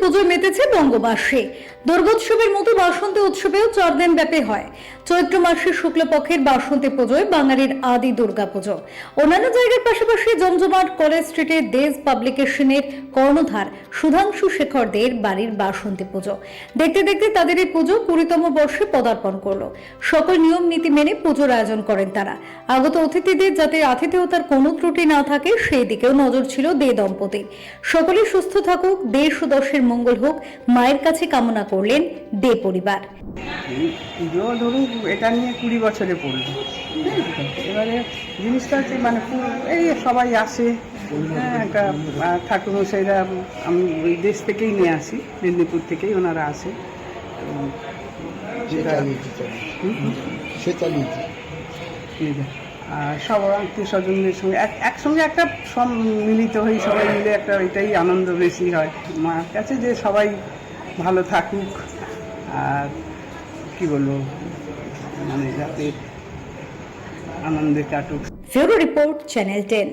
পুজোয় মেতেছে বঙ্গবাসী। দুর্গোৎসবের মতো বাসন্তী উৎসবেও চার দিন ব্যাপী হয়। চৈত্র মাসের শুক্লপক্ষের বাসন্তী পুজোয় বাঙালির আদি দুর্গা পুজো অন্যান্য জায়গার পাশাপাশি জমজমাট কলেজ স্ট্রিটের দেশ পাবলিকেশনের কর্ণধার সুধাংশু শেখরদের বাড়ির বাসন্তী পুজো। দেখতে দেখতে তাদের এই পুজো কুড়িতম বর্ষে পদার্পণ করল। সকল নিয়ম নীতি মেনে পুজোর আয়োজন করেন তারা। আগত অতিথিদের যাতে আতিথেয়তার কোনো ত্রুটি না থাকে, সেই দিকেও নজর ছিল দে দম্পতির সকলে সুস্থ থাকুক দেশ ও দশের মঙ্গল হোক মায়ের কাছে কামনা করলেন দে পরিবার। ধরুন এটা নিয়ে কুড়ি বছরে পড়ল এবারে জিনিসটা হচ্ছে মানে এই সবাই আসে হ্যাঁ একটা আহ, ঠাকুরমশাইরা আমি ওই দেশ থেকেই নিয়ে আসি মেদিনীপুর থেকেই ওনারা আসে। সে যেটা- চালিয়েছে চালিয়েছে। হুম, হুম, সে চালিয়েছে এই যে, আর সব আত্মীয় স্বজনদের সঙ্গে এক একসঙ্গে একটা সব মিলিত হই সবাই মিলে একটা এটাই আনন্দ বেশি হয় মার কাছে যে সবাই ভালো থাকুক আর কি বলব মানে যাতে আনন্দে কাটুক ফেরো রিপোর্ট চ্যানেল টেন